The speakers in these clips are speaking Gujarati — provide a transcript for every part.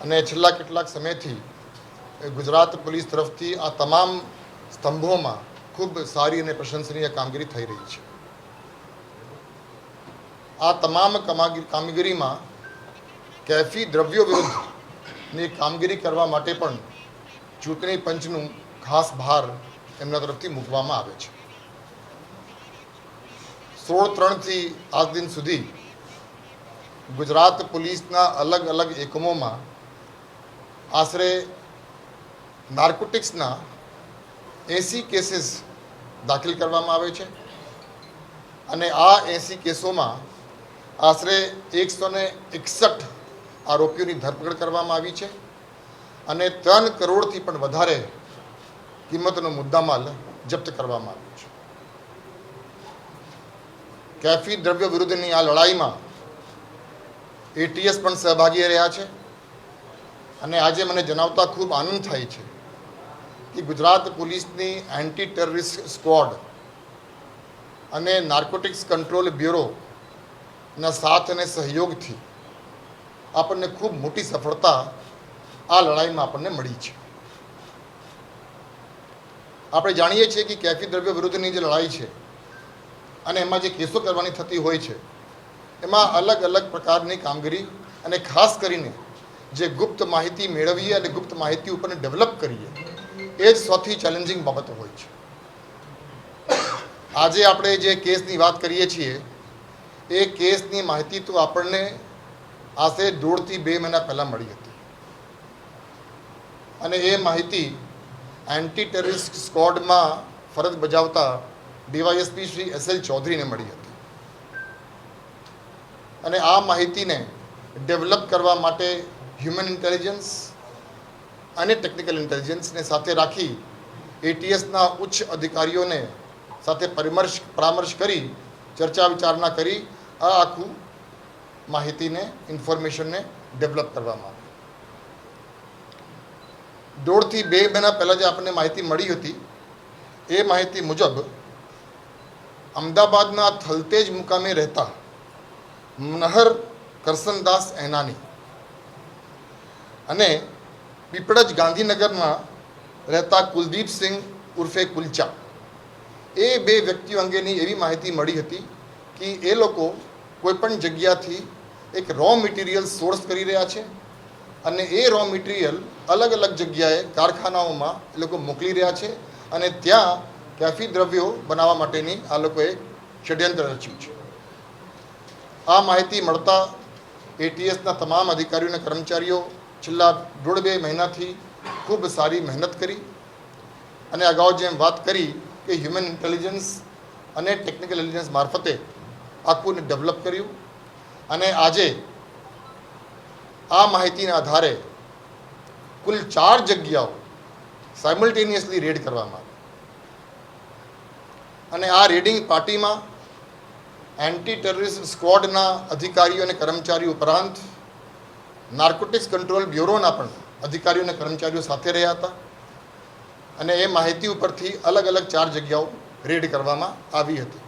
અને છેલ્લા કેટલાક સમયથી ગુજરાત પોલીસ તરફથી આ તમામ સ્તંભોમાં ખૂબ સારી અને પ્રશંસનીય કામગીરી થઈ રહી છે. આ તમામ કામગીરીમાં કેફી દ્રવ્યો વિરુદ્ધની કામગીરી કરવા માટે પણ ચૂંટણી પંચનું ખાસ ભાર એમના તરફથી મૂકવામાં આવે છે. સોળ ત્રણથી આજ દિન સુધી ગુજરાત પોલીસના અલગ અલગ એકમોમાં આશરે નાર્કોટિક્સના એંસી કેસીસ દાખલ કરવામાં આવે છે. અને આ એંસી કેસોમાં આશરે એકસો ને એકસઠ આરોપીઓની ધરપકડ કરવામાં આવી છે. અને ત્રણ કરોડથી પણ વધારે કિંમતનો મુદ્દામાલ જપ્ત કરવામાં આવ્યો છે. કેફી દ્રવ્ય વિરુદ્ધની આ લડાઈમાં એટીએસ પણ સહભાગી રહ્યા છે. અને આજે મને જણાવતા ખૂબ આનંદ થાય છે કે ગુજરાત પોલીસની એન્ટી ટેરરિસ્ટ સ્ક્વોડ અને નાર્કોટિક્સ કંટ્રોલ બ્યુરોના સાથ અને સહયોગથી આપણને ખૂબ મોટી સફળતા આ લડાઈમાં આપણને મળી છે. આપણે જાણીએ છીએ કે કેફી દ્રવ્ય વિરુદ્ધની જે લડાઈ છે અને એમાં જે કેસો કરવાની થતી હોય છે, એમાં અલગ અલગ પ્રકારની કામગીરી અને ખાસ કરીને જે ગુપ્ત માહિતી મેળવીએ અને ગુપ્ત માહિતી ઉપરને ડેવલપ કરીએ, એ જ સૌથી ચેલેન્જિંગ બાબત હોય છે. આજે આપણે જે કેસની વાત કરીએ છીએ, એ કેસની માહિતી તો આપણને આશરે દોઢથી બે મહિના પહેલાં મળી હતી. અને એ માહિતી એન્ટી ટેરરિસ્ટ સ્કોડમાં ફરજ બજાવતા ડીવાયએસપી શ્રી એસ એલ ચૌધરીને મળી હતી. અને આ માહિતીને ડેવલપ કરવા માટે હ્યુમન ઇન્ટેલિજન્સ અને ટેકનિકલ ઇન્ટેલિજન્સને સાથે રાખી એટીએસના ઉચ્ચ અધિકારીઓને સાથે પરિમર્શ, પરામર્શ કરી, ચર્ચા વિચારણા કરી, આ આખું માહિતીને ઇન્ફોર્મેશનને ડેવલપ કરવામાં આવી. દોઢથી બે મહિના પહેલાં જે આપણને માહિતી મળી હતી, એ માહિતી મુજબ અમદાવાદના થલતેજ મુકામે રહેતા મનહર કરસનદાસ એનાની અને પીપળજ ગાંધીનગરમાં રહેતા કુલદીપસિંહ ઉર્ફે કુલચા. એ બે વ્યક્તિઓ અંગેની એવી માહિતી મળી હતી કે એ લોકો કોઈપણ જગ્યાથી એક રો મટીરિયલ સોર્સ કરી રહ્યા છે અને એ રો મટીરિયલ અલગ અલગ જગ્યાએ કારખાનાઓમાં એ લોકો મોકલી રહ્યા છે અને ત્યાં કેફી દ્રવ્યો બનાવવા માટેની આ લોકોએ ષડયંત્ર રચ્યું છે. આ માહિતી મળતા એટીએસના તમામ અધિકારીઓ અને કર્મચારીઓ છેલ્લા દોઢ બે મહિનાથી ખૂબ સારી મહેનત કરી અને અગાઉ જેમ વાત કરી કે હ્યુમન ઇન્ટેલિજન્સ અને ટેકનિકલ ઇન્ટેલિજન્સ મારફતે આખું ડેવલપ કર્યું અને આજે આ માહિતીના આધારે કુલ ચાર જગ્યાઓ સાયમલ્ટેનિયસલી રેડ કરવામાં આવી. અને આ રેડિંગ પાર્ટીમાં એન્ટી ટેરરિસ્ટ સ્ક્વોડના અધિકારીઓ અને કર્મચારીઓ ઉપરાંત નાર્કોટિક્સ કંટ્રોલ બ્યુરોના પણ અધિકારીઓ અને કર્મચારીઓ સાથે રહ્યા હતા. અને એ માહિતી ઉપરથી અલગ અલગ ચાર જગ્યાઓ રેડ કરવામાં આવી હતી.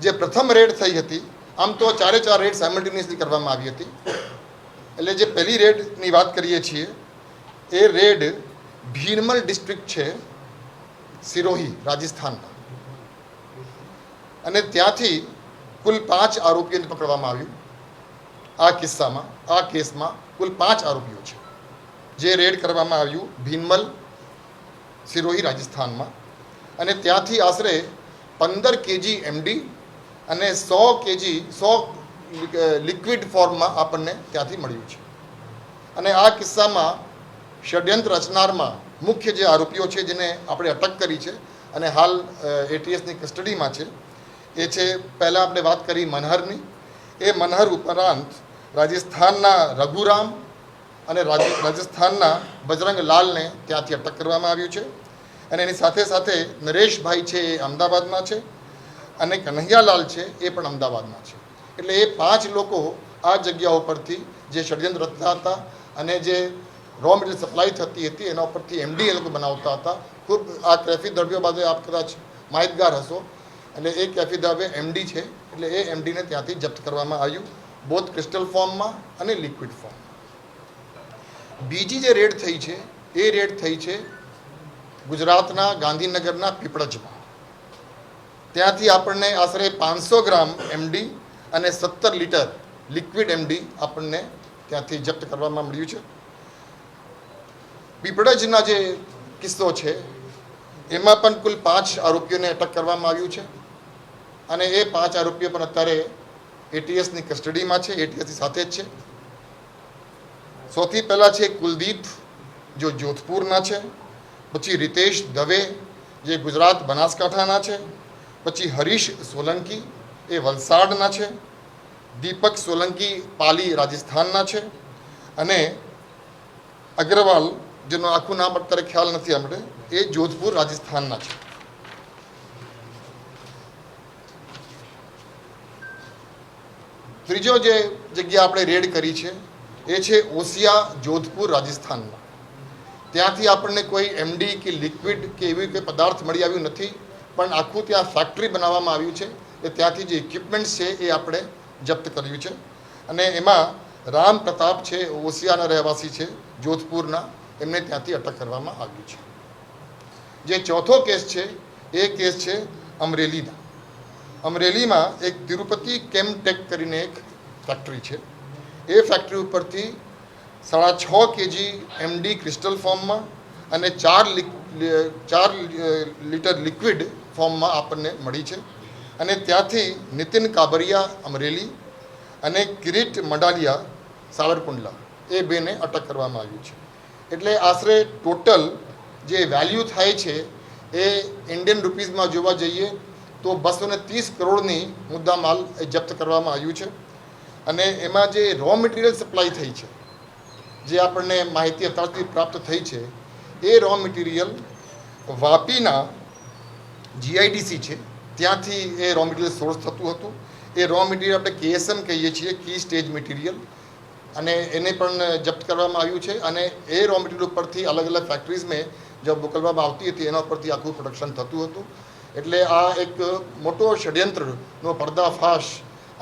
જે પ્રથમ રેડ થઈ હતી, આમ તો ચારે ચાર રેડ સાયમલ્ટેનિયસલી કરવામાં આવી હતી. એટલે જે પહેલી રેડની વાત કરીએ છીએ, એ રેડ ભીરમલ ડિસ્ટ્રિક્ટ છે સિરોહી, રાજસ્થાનમાં. અને ત્યાંથી કુલ પાંચ આરોપીઓને પકડવામાં આવ્યું. આ કિસ્સામાં, આ કેસમાં કુલ પાંચ આરોપીઓ છે. જે રેડ કરવામાં આવ્યું ભીનમલ સિરોહી રાજસ્થાનમાં અને ત્યાંથી આશરે પંદર કેજી એમડી અને સો કેજી, સો લિક્વિડ ફોર્મમાં આપણને ત્યાંથી મળ્યું છે. અને આ કિસ્સામાં ષડયંત્ર રચનારમાં મુખ્ય જે આરોપીઓ છે જેને આપણે અટક કરી છે અને હાલ એટીએસની કસ્ટડીમાં છે, એ છે પહેલાં આપણે વાત કરી મનહરની. એ મનહર ઉપરાંત રાજસ્થાનના રઘુરામ અને રાજસ્થાનના બજરંગ લાલને ત્યાંથી અટક કરવામાં આવ્યું છે. અને એની સાથે સાથે નરેશભાઈ છે એ અમદાવાદના છે અને કન્હૈયાલાલ છે એ પણ અમદાવાદમાં છે. એટલે એ પાંચ લોકો આ જગ્યાઓ પરથી જે ષડયંત્ર રચતા હતા અને જે રો મટીરિયલ સપ્લાય થતી હતી એના ઉપરથી એમડી એ લોકો બનાવતા હતા. ખૂબ આ કેફી દ્રવ્યો બાદ આપ કદાચ માહિતગાર હશો. એટલે એ કેફી દ્રવ્ય એમડી છે. એટલે એ એમડીને ત્યાંથી જપ્ત કરવામાં આવ્યું. બોથ ક્રિસ્ટલ ફોર્મમાં અને લિક્વિડ ફોર્મ. બીજી જે રેડ થઈ છે, એ રેડ થઈ છે ગુજરાતના ગાંધીનગરના પીપળજમાં. ત્યાંથી આપણને આશરે પાંચસો ગ્રામ એમડી અને સત્તર લીટર લિક્વિડ એમડી આપણને ત્યાંથી જપ્ત કરવામાં મળ્યું છે. પીપળજના જે કિસ્સો છે, એમાં પણ કુલ પાંચ આરોપીઓને અટક કરવામાં આવ્યું છે. અને એ પાંચ આરોપીઓ પણ અત્યારે એટીએસની કસ્ટડીમાં છે એટીએસની સાથે જ છે. સૌથી પહેલાં છે કુલદીપ, જો જોધપુરના છે. પછી રિતેશ દવે, જે ગુજરાત બનાસકાંઠાના છે. પછી હરીશ સોલંકી, એ વલસાડના છે. દીપક સોલંકી પાલી રાજસ્થાનના છે. અને અગ્રવાલ, જેનું આખું નામ અત્યારે ખ્યાલ નથી આપણે, એ જોધપુર રાજસ્થાનના છે. ત્રીજો જે જગ્યા આપણે રેડ કરી છે, એ છે ઓસિયા જોધપુર રાજસ્થાનમાં. ત્યાંથી આપણને કોઈ એમડી કે લિક્વિડ કે એવી કોઈ પદાર્થ મળી આવ્યું નથી, પણ આખું ત્યાં ફેક્ટરી બનાવવામાં આવ્યું છે, એ ત્યાંથી જે ઇક્વિપમેન્ટ છે એ આપણે જપ્ત કર્યું છે. અને એમાં રામ પ્રતાપ છે, ઓસિયાના રહેવાસી છે, જોધપુરના, એમને ત્યાંથી અટક કરવામાં આવ્યું છે. જે ચોથો કેસ છે, એ કેસ છે અમરેલીના. અમરેલીમાં એક તિરુપતિ કેમટેક કરીને એક ફેક્ટરી છે. એ ફેક્ટરી ઉપરથી સાડા છ કેજી એમડી ક્રિસ્ટલ ફોર્મમાં અને ચાર ચાર લીટર લિક્વિડ ફોર્મમાં આપણને મળી છે. અને ત્યાંથી નીતિન કાબરિયા અમરેલી અને કિરીટ મંડાલિયા સાવરકુંડલા એ બેને અટક કરવામાં આવ્યું છે. એટલે આશરે ટોટલ જે વેલ્યુ થાય છે એ ઇન્ડિયન રૂપીઝમાં જોવા જઈએ તો બસો ને ત્રીસ કરોડની મુદ્દા માલ એ જપ્ત કરવામાં આવ્યું છે. અને એમાં જે રો મટીરિયલ સપ્લાય થઈ છે, જે આપણને માહિતી અત્યારથી પ્રાપ્ત થઈ છે, એ રો મટીરિયલ વાપીના જીઆઈડીસી છે. ત્યાંથી એ રો મટીરિયલ સોર્સ થતું હતું. એ રો મટીરિયલ આપણે કેએસએમ કહીએ છીએ કી સ્ટેજ મટીરિયલ અને એને પણ જપ્ત કરવામાં આવ્યું છે અને એ રો મટીરિયલ ઉપરથી અલગ અલગ ફેક્ટરીઝમાં જે મોકલવામાં આવતી હતી, એના ઉપરથી આખું પ્રોડક્શન થતું હતું. એટલે આ એક મોટો ષડયંત્રનો પર્દાફાશ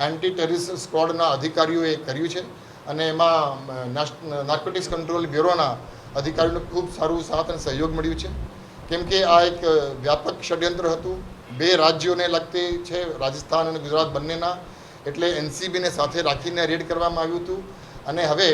એન્ટી ટેરરિસ્ટ સ્ક્વોડના અધિકારીઓએ કર્યું છે. અને એમાં નાર્કોટિક્સ કંટ્રોલ બ્યુરોના અધિકારીઓને ખૂબ સારું સાથ અને સહયોગ મળ્યું છે. કેમ કે આ એક વ્યાપક ષડયંત્ર હતું. બે રાજ્યોને લગતી છે, રાજસ્થાન અને ગુજરાત બંનેના. એટલે એનસીબીને સાથે રાખીને રેડ કરવામાં આવ્યું હતું. અને હવે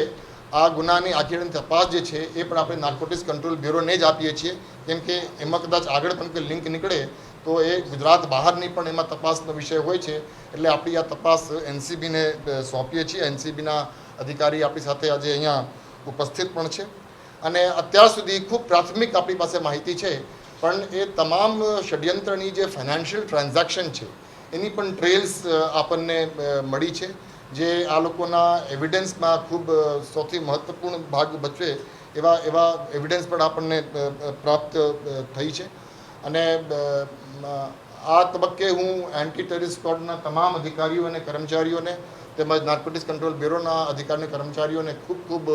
આ ગુનાની આખી તપાસ જે છે, એ પણ આપણે નાર્કોટિક્સ કંટ્રોલ બ્યુરોને જ આપીએ છીએ. કેમ કે એમાં કદાચ આગળ પણ કોઈ લિંક નીકળે તો એ ગુજરાત બહારની પણ એમાં તપાસનો વિષય હોય છે. એટલે આપણી આ તપાસ એનસીબીને સોંપીએ છીએ. એનસીબીના અધિકારી આપણી સાથે આજે અહીંયા ઉપસ્થિત પણ છે. અને અત્યાર સુધી ખૂબ પ્રાથમિક આપણી પાસે માહિતી છે. પણ એ તમામ ષડયંત્રની જે ફાઇનાન્શિયલ ટ્રાન્ઝેક્શન છે, એની પણ ટ્રેલ્સ આપણને મળી છે. જે આ લોકોના એવિડન્સમાં ખૂબ સૌથી મહત્વપૂર્ણ ભાગ ભજવે એવા એવા એવિડન્સ પણ આપણને પ્રાપ્ત થઈ છે. અને આ તબક્કે હું એન્ટી ટેરિસ સ્ક્વોડના તમામ અધિકારીઓ અને કર્મચારીઓને તેમજ નાર્કોટિક્સ કંટ્રોલ બ્યુરોના અધિકારી કર્મચારીઓને ખૂબ ખૂબ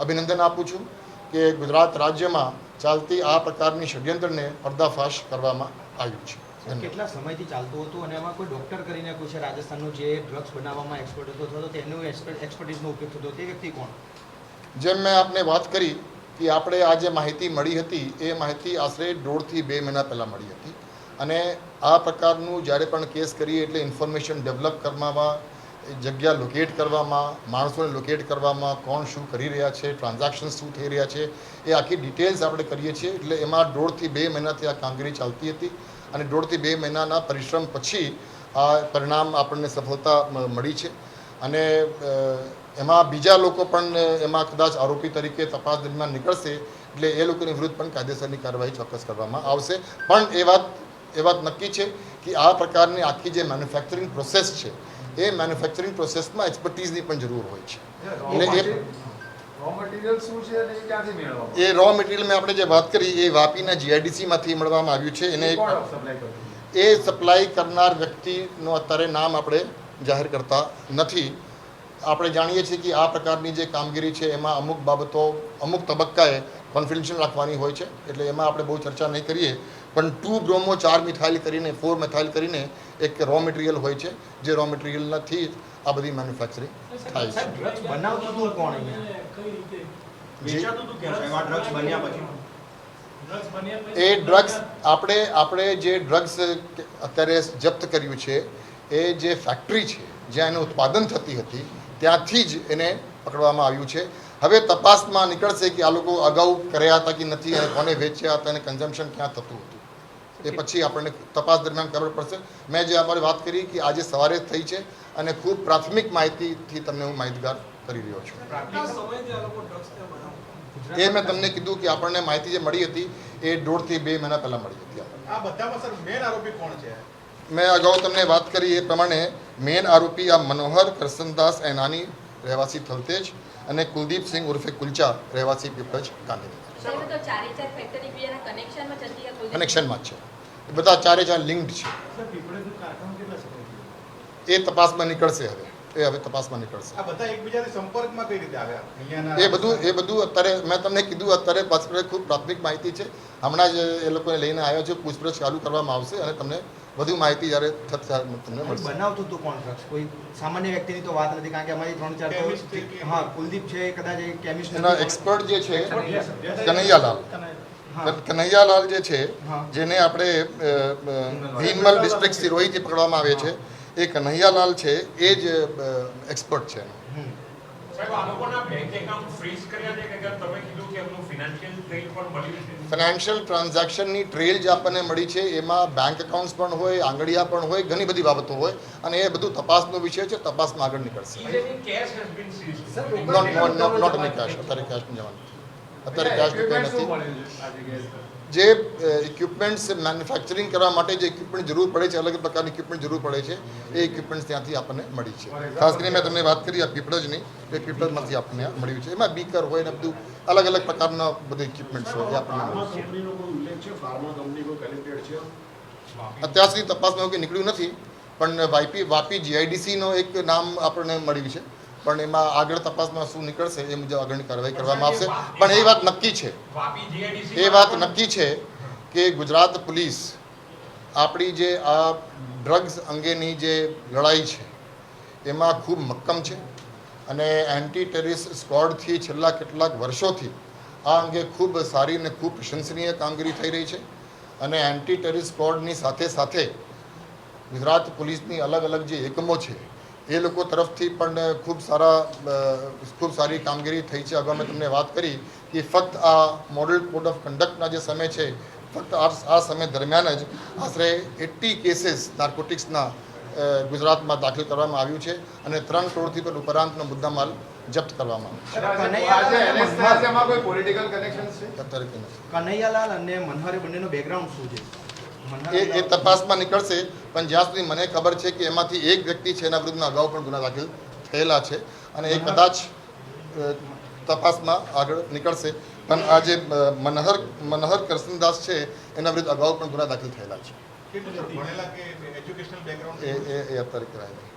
અભિનંદન આપું છું કે ગુજરાત રાજ્યમાં ચાલતી આ પ્રકારની ષડયંત્રને પર્દાફાશ કરવામાં આવ્યું છે. કેટલા સમયથી ચાલતું હતું અને એમાં કોઈ ડોક્ટર કરીને કોઈ છે રાજસ્થાનનું જે ડ્રગ્સ બનાવવામાં એક્સપર્ટ હતો તેનો એક્સપર્ટીઝનો ઉપયોગ થતો તે વ્યક્તિ કોણ? જેમ મેં આપને વાત કરી કે આપણે આ જે માહિતી મળી હતી, એ માહિતી આશરે દોઢથી બે મહિના પહેલાં મળી હતી. અને આ પ્રકારનું જ્યારે પણ કેસ કરીએ એટલે ઇન્ફોર્મેશન ડેવલપ કરવામાં, જગ્યા લોકેટ કરવામાં, માણસોને લોકેટ કરવામાં કોણ શું કરી રહ્યા છે ટ્રાન્ઝેક્શન શું થઈ રહ્યા છે, એ આખી ડિટેલ્સ આપણે કરીએ છીએ. એટલે એમાં દોઢથી બે મહિનાથી આ કામગીરી ચાલતી હતી અને દોઢથી બે મહિનાના પરિશ્રમ પછી આ પરિણામ આપણને સફળતા મળી છે. અને એમાં બીજા લોકો પણ એમાં કદાચ આરોપી તરીકે તપાસ દરમિયાન નીકળશે એટલે એ લોકોની વિરુદ્ધ પણ કાયદેસરની કાર્યવાહી ચોક્કસ કરવામાં આવશે. પણ એ વાત એ વાત નક્કી છે કે આ પ્રકારની આખી જે મેન્યુફેક્ચરિંગ પ્રોસેસ છે એ મેન્યુફેક્ચરિંગ પ્રોસેસમાં એક્સપર્ટીઝની પણ જરૂર હોય છે. એટલે એ શું છે એ રો મટીરિયલ મેં આપણે જે વાત કરી એ વાપીના જીઆઈડીસીમાંથી મળવામાં આવ્યું છે. એને એ સપ્લાય કરનાર વ્યક્તિનું અત્યારે નામ આપણે જાહેર કરતા નથી. આપણે જાણીએ છીએ કે આ પ્રકારની જે કામગીરી છે એમાં અમુક બાબતો અમુક તબક્કાએ કોન્ફિડન્શિયલ રાખવાની હોય છે. એટલે એમાં આપણે બહુ ચર્ચા નહીં કરીએ. પણ ટુ બ્રોમો ચાર મિથાઇલ કરીને ફોર મિથાઇલ કરીને એક રો મટીરિયલ હોય છે જે રો મટીરિયલથી જ આ બધી મેન્યુફેક્ચરિંગ થાય છે. એ ડ્રગ્સ આપણે આપણે જે ડ્રગ્સ અત્યારે જપ્ત કર્યું છે એ જે ફેક્ટરી છે જ્યાં એનું ઉત્પાદન થતી હતી ત્યાંથી જ એને પકડવામાં આવ્યું છે. હવે તપાસમાં નીકળશે કે આ લોકો અગાઉ કર્યા હતા કે નથી અને કોને વેચ્યા હતા અને કન્ઝમ્પશન ક્યાં થતું હતું. એ પછી આપણને તપાસ દરમિયાન ખબર પડશે. મેં જે અમારી વાત કરી કે આજે સવારે જ થઈ છે અને ખૂબ પ્રાથમિક માહિતીથી તમને હું માહિતગાર કરી રહ્યો છું. એ મેં તમને કીધું કે આપણને માહિતી જે મળી હતી એ દોઢથી બે મહિના પહેલાં મળી હતી. આ બધામાં સર મેન આરોપી કોણ છે? મેં અગાઉ તમને વાત કરી એ પ્રમાણે મેન આરોપી આ મનોહર કરસનદાસ એનાની રહેવાસી થલતેજ અને કુલદીપસિંહ ઉર્ફે કુલચા રહેવાસી પીપળજ કાંદી સાહેબ તો ચારે ચાર ફેક્ટરી એકબીજાના કનેક્શનમાં જ છે. એ બધા ચારે ચાર લિંક્ડ છે? એ તપાસમાં નીકળશે હવે. એ હવે તપાસમાં નીકળશે. આ બધા એકબીજાથી સંપર્કમાં કઈ રીતે આવ્યા? અહીંયાના એ બધું એ બધું અત્યારે મેં તમને કીધું અત્યારે પાછળ ખૂબ પ્રાથમિક માહિતી છે. હમણાં જ એ લોકોને લઈને આવ્યા છે પૂછપરછ ચાલુ કરવામાં આવશે અને તમને વધુ માહિતી જ્યારે થશે ત્યારે તમને મળશે. બનાવતું હતું કોણ ડ્રગ્સ કોઈ સામાન્ય વ્યક્તિની તો વાત નથી કારણ કે અમારી ત્રણ ચાર હા કુલદીપ છે કદાચ એ કેમિસ્ટ એના એક્સપર્ટ જે છે કનૈયાલાલ. હા. કનૈયાલાલ જે છે જેને આપણે ભીનમલ ડિસ્ટ્રિક્ટ સિરોહીથી પકડવામાં આવે છે એ કનૈયાલાલ છે એ જ એક્સપર્ટ છે. એનો. ફિનાન્શિયલ ટ્રેલ પણ મળ્યું છે ફાઇનાન્શિયલ ટ્રાન્ઝેક્શનની ટ્રેલ જે આપણને મળી છે એમાં બેંક એકાઉન્ટ્સ પણ હોય આંગળીયા પણ હોય ઘણી બધી બાબતો હોય અને એ બધું તપાસનો વિષય છે તપાસમાં આગળ નીકળશે. નોટ નોટ નોટ કેશ અત્યારે કેશ જવાનું અત્યારે કેશ નથી. જે ઇક્વિપમેન્ટ્સ મેન્યુફેક્ચરિંગ કરવા માટે જે ઇક્વિપમેન્ટ જરૂર પડે છે અલગ પ્રકારની ઇક્વિપમેન્ટ જરૂર પડે છે એ ઇક્વિપમેન્ટ્સ ત્યાંથી આપણને મળી છે. ખાસ કરીને મેં તમને વાત કરી આ પીપળજની એ પીપળમાંથી આપણને મળ્યું છે. એમાં બીકર હોય ને બધું અલગ અલગ પ્રકારના બધું ઇક્વિપમેન્ટ્સ હોય એ આપણને અત્યાર સુધી તપાસમાં એવું કંઈ નીકળ્યું નથી પણ વાયપી વાપી જીઆઈડીસીનો એક નામ આપણને મળ્યું છે. પણ એમાં આગળ તપાસમાં શું નીકળશે એ મુજબ આગળની કાર્યવાહી કરવામાં આવશે. પણ એ વાત નક્કી છે. એ વાત નક્કી છે કે ગુજરાત પોલીસ આપણી જે આ ડ્રગ્સ અંગેની જે લડાઈ છે, એમાં ખૂબ મક્કમ છે અને એન્ટી ટેરિસ સ્ક્વોડથી છેલ્લા કેટલાક વર્ષોથી આ અંગે ખૂબ સારી અને ખૂબ પ્રશંસનીય કામગીરી થઈ રહી છે અને એન્ટી ટેરરિસ્ટ સ્ક્વોડની સાથે સાથે ગુજરાત પોલીસની અલગ અલગ જે એકમો છે એ લોકો તરફથી પણ ખૂબ સારા ખૂબ સારી કામગીરી થઈ છે. અગાઉ મેં તમને વાત કરી કે ફક્ત આ મોડલ કોડ ઓફ કન્ડક્ટના જે સમય છે ફક્ત આ આ સમય દરમિયાન જ આશરે એટી કેસીસ નાર્કોટિક્સના ગુજરાતમાં દાખલ કરવામાં આવ્યું છે અને ત્રણ કરોડથી પણ ઉપરાંતનો મુદ્દામાલ જપ્ત કરવામાં આવ્યો છે, એમાં કોઈ પોલિટિકલ કનેક્શન્સ છે? છે અત્યારે કંઈ નથી. કનૈયાલાલ અને મનહરે બંનેનો બેકગ્રાઉન્ડ શું છે? એ એ તપાસમાં નીકળશે. પણ જ્યાં સુધી મને ખબર છે કે એમાંથી એક વ્યક્તિ છે એના વિરુદ્ધમાં અગાઉ પણ ગુના દાખલ થયેલા છે અને એ કદાચ તપાસમાં આગળ નીકળશે. પણ આ જે મનહર મનહર કરશનદાસ છે એના વિરુદ્ધ અગાઉ પણ ગુના દાખલ થયેલા છે. કેટલું ભણેલા કે એજ્યુકેશનલ બેકગ્રાઉન્ડ એ એ એ અત્યારે કરાયેલા